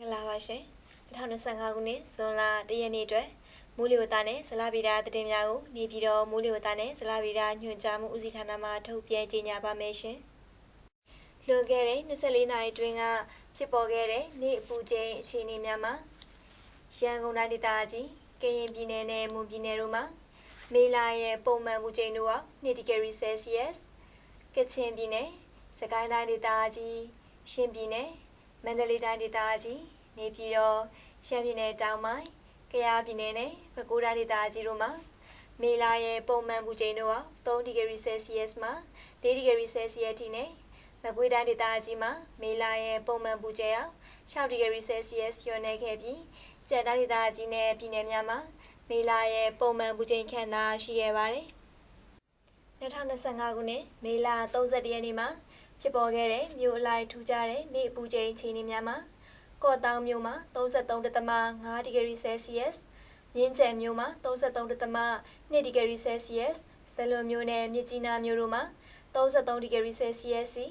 မင်္ဂလာပါရှင်2025ခုနှစ်ဇွန်လ1ရက်နေ့အတွက်မူလီဝတ္တနဲ့ဇလာဗီရာသတင်းများကိုနေပြည်တော်မူလီဝတ္တနဲ့ဇလာဗီရာညွှန်ကြားမှုဦးစီးဌာနမှထုတ်ပြန်ကြေညာပါမယ်ရှင်လွန်ခဲ့တဲ့24နာရီတွင်ကဖြစ်ပေါ်ခဲ့တဲ့နေ့အပူချိန်အခြေအနေများမှာရန်ကုန်တိုင်းဒေသကြီးကရင်ပြည်နယ်နဲ့မွန်ပြည်နယ်တို့မှာမေလာရဲ့ပုံမှန်ပူချိန်တို့ဟာ2ဒီဂရီဆယ်စီယပ်ကချင်ပြည်နယ်စကိုင်းတိုင်းဒေသကြီးရှင်ပြည်နယ် မန္တလေးတိုင်းဒေသကြီးနေပြည်တော်ရှမ်းပြည်နယ်တောင်ပိုင်းကယားပြည်နယ်နဲ့ပဲခူးတိုင်းဒေသကြီးတို့မှာမေလာရဲ့ပုံမှန်ပူချိန်တို့ဟာ3ဒီဂရီဆယ်စီယပ်မှ4ဒီဂရီဆယ်စီယပ်ထိနဲ့မကွေးတိုင်းဒေသကြီးမှာမေလာရဲ့ပုံမှန်ပူချိန်ဟာ6ဒီဂရီဆယ်စီယပ်လျော့နေခဲ့ပြီးကျန်တိုင်းဒေသကြီးနဲ့ပြည်နယ်များမှာမေလာရဲ့ပုံမှန်ပူချိန်ခန့်သာရှိခဲ့ပါတယ်2025ခုနှစ်မေလ31ရက်နေ့မှာ ဖြစ်ပေါ်ခဲ့တဲ့မြို့အလိုက်ထူးခြားတဲ့နေ့အပူချိန်အခြေအနေများမှာကော့တောင်မြို့မှာ33.5ဒီဂရီဆယ်စီယပ်မြင်းကျန်မြို့မှာ33.2ဒီဂရီဆယ်စီယပ်စလွန်မြို့နယ်မြစ်ကြီးနားမြို့တို့မှာ33ဒီဂရီဆယ်စီယပ်စီ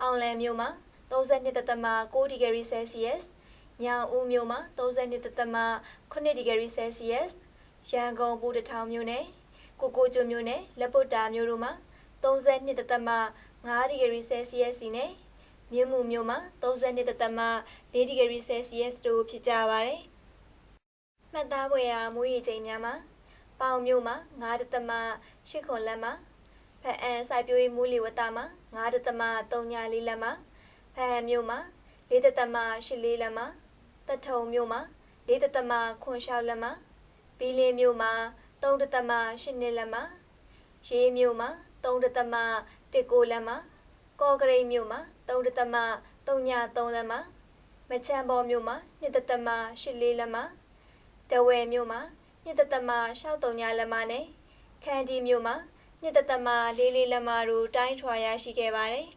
အောင်လန်မြို့မှာ32.9ဒီဂရီဆယ်စီယပ်ညောင်ဦးမြို့မှာ32.8ဒီဂရီဆယ်စီယပ်ရန်ကုန်ဘူတထောင်မြို့နယ်ကိုကိုကျွန်းမြို့နယ်လက်ပုတ်တာမြို့တို့မှာ 32.5ဒီဂရီဆယ်စီယပ်စီနဲ့မြင်းမှုမြို့မှာ32.4ဒီဂရီဆယ်စီယပ်တို့ဖြစ်ကြပါတယ်။မှတ်သားပွဲရာမူရည်ချိန်များမှာပေါင်မြို့မှာ9.8ခွန်လက်မှာဖအန်စိုက်ပျိုးရေးမူလီဝတ္တမှာ9.34လက်မှာဖဟန်မြို့မှာ4.84လက်မှာတထုံမြို့မှာ4.86လက်မှာဘီလင်းမြို့မှာ3.82လက်မှာရေးမြို့မှာ 3.19လက်မှာကော့ကရိတ်မြို့မှာ3.33လက်မှာမချမ်းဘောမြို့မှာ2.84လက်မှာတဝယ်မြို့မှာ2.63လက်မှာနဲ့ခန်းဒီမြို့မှာ2.44လက်မှာတို့တိုင်းထွာရရှိခဲ့ပါတယ်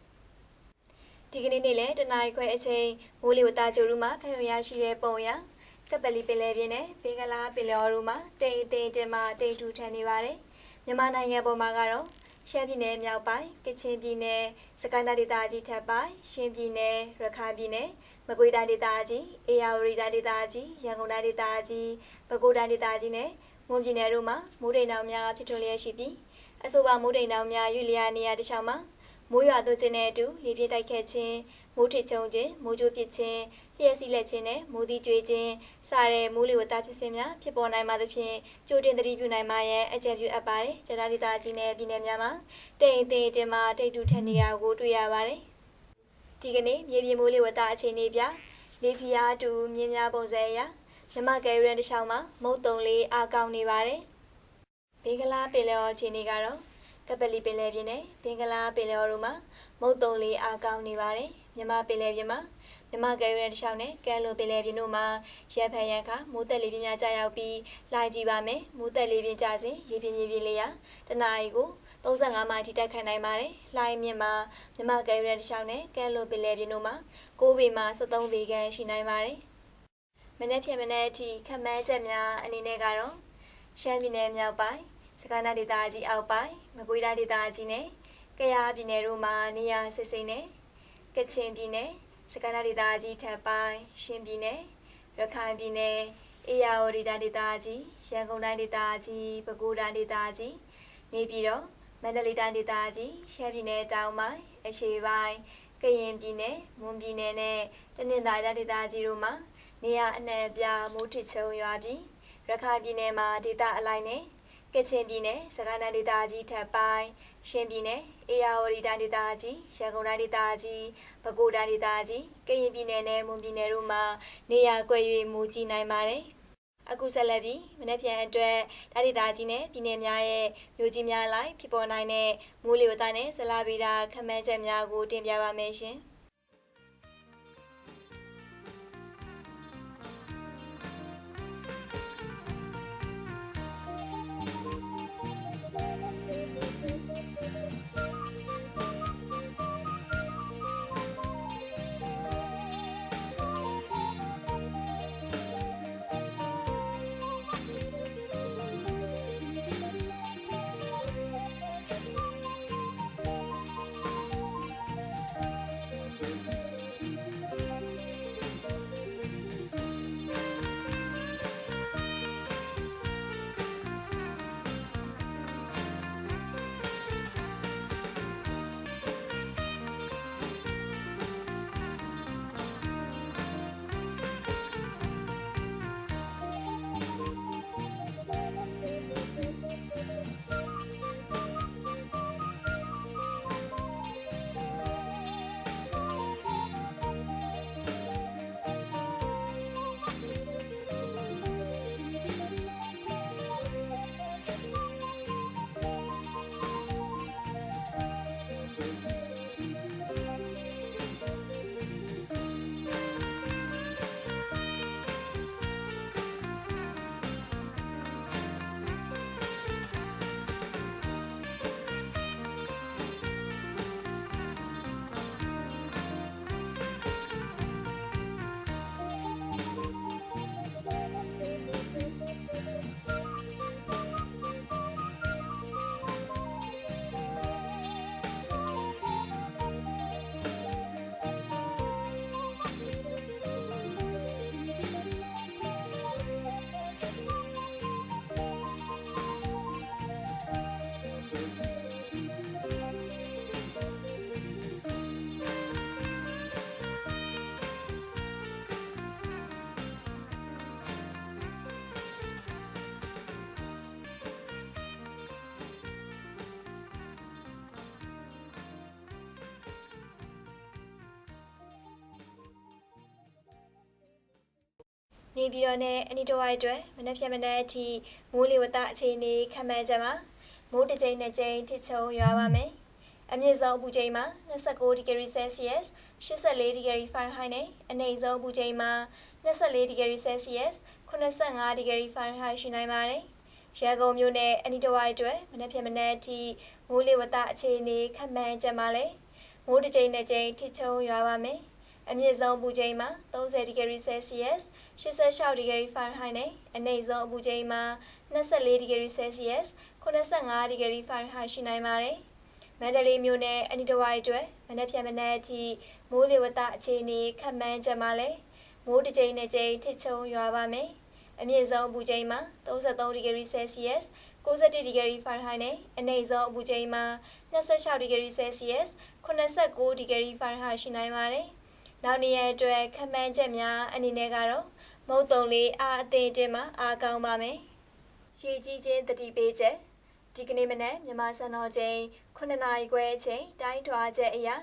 ဒီကနေ့နေ့လည်းတနင်္ဂနွေခွဲအချိန်မိုးလေဝသကြိုရူမှာဖျက်ရရှိတဲ့ပုံရကပလီပင်လယ်ပြင်နဲ့ဘင်္ဂလားပင်လယ်အော်တို့မှာတိမ်တိမ်တင်မှတိမ်ထူထန်နေပါတယ်မြန်မာနိုင်ငံပေါ်မှာကတော့ ရှမ်းပြည်နယ်မြောက်ပိုင်းကချင်ပြည်နယ်စကိုင်းတိုင်းဒေသကြီးထပ်ပိုင်းရှမ်းပြည်နယ်ရခိုင်ပြည်နယ်မကွေးတိုင်းဒေသကြီးအေရဝတီတိုင်းဒေသကြီးရန်ကုန်တိုင်းဒေသကြီးပဲခူးတိုင်းဒေသကြီးနဲ့မွန်ပြည်နယ်တို့မှာမိုးတိမ်တောင်များဖြစ်ထွန်းလျက်ရှိပြီးအဆိုပါမိုးတိမ်တောင်များရွေ့လျားနေရာတစ်ချောင်းမှာ မိုးရွာသွန်းခြင်းနဲ့အတူလေပြင်းတိုက်ခတ်ခြင်းမိုးထစ်ချုံခြင်းမိုးကြိုးပစ်ခြင်းလျှက်စီးလက်ခြင်းနဲ့မိုးသီးကျွေးခြင်းစတဲ့မိုးလေဝသဖြစ်စဉ်များဖြစ်ပေါ်နိုင်မှသဖြင့်ကြိုတင်သတိပြုနိုင်မှရန်အကြံပြုအပ်ပါတယ်။ကျန်းမာရေးတာကြီးနဲ့ပြည်နယ်များမှာတိမ်တိမ်တင်မှတိတ်တူထက်နေတာကိုတွေ့ရပါတယ်။ဒီကနေ့မြေပြင်မိုးလေဝသအခြေအနေပြလေဖီယာတူမြင်းများပုံစံအရမြမကယ်ရန်တခြားမှာမုတ်တုံလေးအားကောင်းနေပါတယ်။ဘေးကလားပင်လယ်အခြေအနေကတော့ ကပလီပင်လယ်ပြင်နဲ့ဘင်္ဂလားပင်လယ်အော်တို့မှာမုတ်တုံလေးအားကောင်းနေပါတယ်မြမပင်လယ်ပြင်မှာမြမကယ်ရန်တစ်ချောင်းနဲ့ကဲလိုပင်လယ်ပြင်တို့မှာရန်ဖန်ရန်ခမိုးတက်လေးပြင်းများကြာရောက်ပြီးလိုက်ကြည့်ပါမယ်မိုးတက်လေးပြင်းကြစဉ်ရေပြင်းမြေပြင်းလေးရတနအီကို35မိုင်ထိတိုက်ခတ်နိုင်ပါတယ်လှိုင်းမြင့်မှာမြမကယ်ရန်တစ်ချောင်းနဲ့ကဲလိုပင်လယ်ပြင်တို့မှာ6ပေမှ73ပေခန့်ရှိနိုင်ပါတယ်မနေ့ဖြန်မနေ့အထိခမန်းချက်များအနေနဲ့ကတော့ရှမ်းပြည်နယ်မြောက်ပိုင်း စကိုင်းတိုင်းဒေသကြီးအောက်ပိုင်းမကွေးတိုင်းဒေသကြီးနဲ့ကယားပြည်နယ်တို့မှာနေရာစစ်စိမ့်နဲ့ကချင်ပြည်နယ်စကိုင်းတိုင်းဒေသကြီးထပ်ပိုင်းရှမ်းပြည်နယ်ရခိုင်ပြည်နယ်အေရဝတီတိုင်းဒေသကြီးရန်ကုန်တိုင်းဒေသကြီးပဲခူးတိုင်းဒေသကြီးနေပြည်တော်မန္တလေးတိုင်းဒေသကြီးရှမ်းပြည်နယ်တောင်ပိုင်းအရှေ့ပိုင်းကရင်ပြည်နယ်မွန်ပြည်နယ်နဲ့တနင်္သာရီတိုင်းဒေသကြီးတို့မှာနေရာအနှံ့အပြားမိုးထစ်ချုံရွာပြီးရခိုင်ပြည်နယ်မှာဒေသအလိုက်နဲ့ ကချင်ပြည်နယ်စကိုင်းတိုင်းဒေသကြီးထပ်ပိုင်းရှမ်းပြည်နယ်အေရဝတီတိုင်းဒေသကြီးရန်ကုန်တိုင်းဒေသကြီးပဲခူးတိုင်းဒေသကြီးကရင်ပြည်နယ်နဲ့မွန်ပြည်နယ်တို့မှာနေရာကွက်၍မူကြည့်နိုင်ပါတယ်အခုဆက်လက်ပြီးမနေ့ပြန်အတွက်ဒါဒေသကြီးနဲ့ပြည်နယ်များရဲ့မြို့ကြီးများလိုက်ဖြစ်ပေါ်နိုင်တဲ့မိုးလေဝသနဲ့ဇလာဗီတာခန့်မှန်းချက်များကိုတင်ပြပါမယ်ရှင်။ နေပြည်တော်နဲ့အနီတဝိုက်အတွက်မနက်ဖြန်မနက်အထိမိုးလေဝသအခြေအနေခန့်မှန်းချက်မှာမိုးတစ်ကြိမ်နှစ်ကြိမ်ထစ်ချုံရွာပါမယ်။အမြင့်ဆုံးအပူချိန်မှာ29ဒီဂရီဆဲဆီးယပ်84ဒီဂရီဖာရင်ဟိုက်နဲ့အနိမ့်ဆုံးအပူချိန်မှာ24ဒီဂရီဆဲဆီးယပ်85ဒီဂရီဖာရင်ဟိုက်ရှိနိုင်ပါတယ်။ရန်ကုန်မြို့နဲ့အနီတဝိုက်အတွက်မနက်ဖြန်မနက်အထိမိုးလေဝသအခြေအနေခန့်မှန်းချက်မှာလည်းမိုးတစ်ကြိမ်နှစ်ကြိမ်ထစ်ချုံရွာပါမယ်။ အမြင့်ဆုံးအပူချိန်မှာ30ဒီဂရီဆဲဆီးယပ်86ဒီဂရီဖာရင်ဟိုက်နဲ့အနိမ့်ဆုံးအပူချိန်မှာ24ဒီဂရီဆဲဆီးယပ်85ဒီဂရီဖာရင်ဟိုက်ရှိနိုင်ပါတယ်။မန္တလေးမြို့နယ်အနီတဝိုက်အတွက်မနက်ဖြန်မနက်အထိမိုးလေဝသအခြေအနေခန့်မှန်းချက်မှာလည်းမိုးတစ်ကြိမ်နဲ့ကြိမ်ထစ်ချုံရွာပါမယ်။အမြင့်ဆုံးအပူချိန်မှာ33ဒီဂရီဆဲဆီးယပ်61ဒီဂရီဖာရင်ဟိုက်နဲ့အနိမ့်ဆုံးအပူချိန်မှာ26ဒီဂရီဆဲဆီးယပ်89ဒီဂရီဖာရင်ဟိုက်ရှိနိုင်ပါတယ်။ နောက်နေရာအတွက်ခန့်မှန်းချက်များအနေနဲ့ကတော့မုတ်တုံလေးအားအသင့်တင်မှာအားကောင်းပါမယ်။ရေကြီးခြင်းတတိပေးချက်ဒီကနေ့မနက်မြန်မာစံတော်ချိန်9နာရီခွဲအချိန်တိုင်းထွာချက်အရာ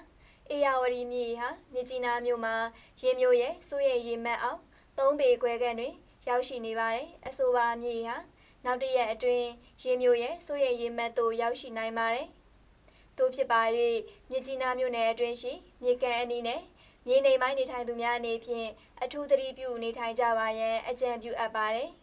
အေယာဝတီမြေဟာမြကြီးနားမြို့မှာရေမျိုးရဲ့စိုးရိမ်ရေမှတ်အောင်၃ပေခွဲခန့်တွင် ရောက်ရှိနေပါတယ်။အဆိုပါမြေဟာနောက်တစ်ရက်အတွင်းရေမျိုးရဲ့စိုးရိမ်ရေမှတ်သို့ရောက်ရှိနိုင်ပါတယ်။တို့ဖြစ်ပါ၍မြကြီးနားမြို့နယ်အတွင်းရှိမြေကန်အနီးနဲ့ မြေနေပိုင်းနေထိုင်သူများအနေဖြင့်အထူးသတိပြုနေထိုင်ကြပါရန်အကြံပြုအပ်ပါတယ်။